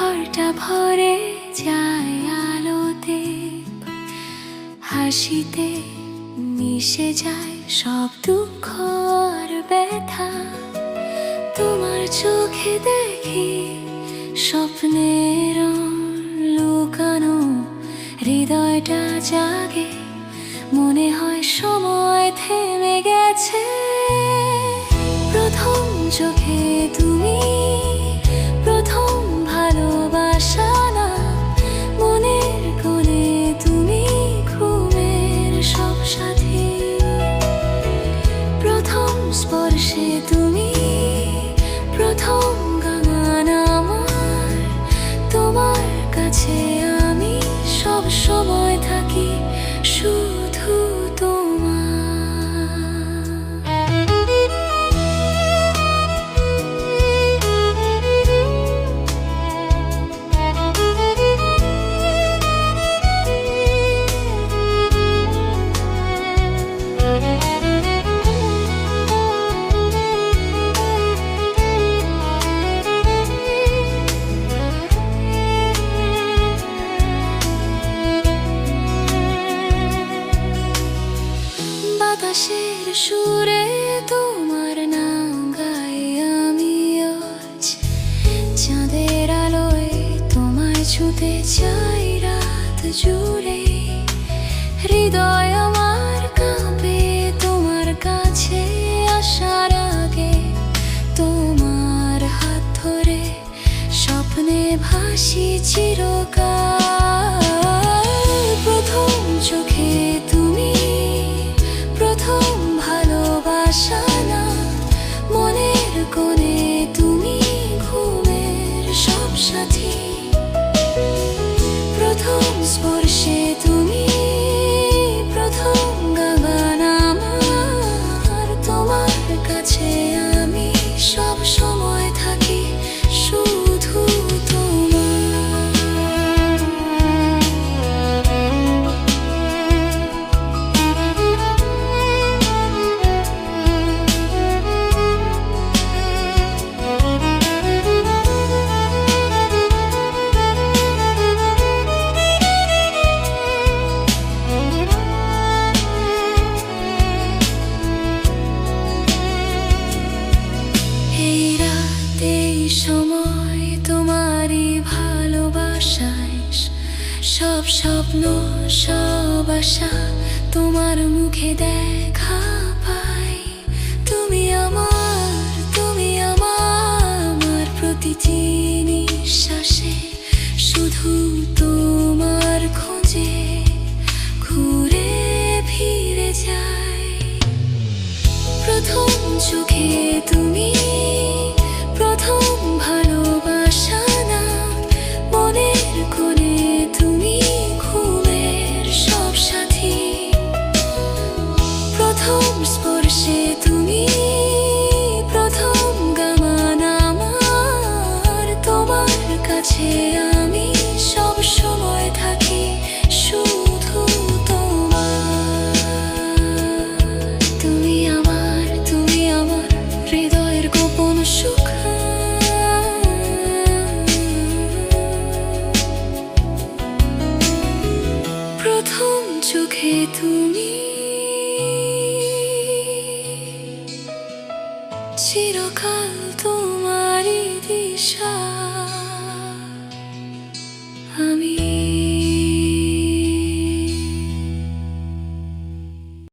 মনটা ভরে যায় আলোতে। হাসিতে মিশে যায় সব দুঃখ আর ব্যথা। তোমার চোখে দেখি স্বপ্নের লুকানো। হৃদয়টা জাগে, মনে হয় সময় থেমে গেছে। প্রথম চোখে তুমি মনের তুমি ঘুমের সব সাথী। প্রথম স্পর্শে তুমি, প্রথম আমার। তোমার কাছে আমি সময় থাকি শুধু বাতাসের সুরে তোমার নাম গাই আমি আজ। চাঁদের আলোয় তোমায় ছুতে চাই রাত জুড়ে। হৃদয় আমার কাঁপে তোমার কাছে আসার আগে। তোমার হাত ধরে স্বপ্নে ভাসি চিরকাল। মনের কোণে তুমি সব প্রথম স্পর্শে সব স্বপ্ন, সব আশা তোমার মুখে দেখা পাই। তুমি আমার তুমি আমার প্রতিটি নিঃশ্বাসে শুধু তোমার খোঁজে ঘুরে ফিরে যাই। প্রথম চোখে তুমি, প্রথম ভালোবাসা কাছে আমি সব সময় থাকি তোমার। তুমি আমার তুমি আমার হৃদয়ের গোপন সুখ। প্রথম চোখে তুমি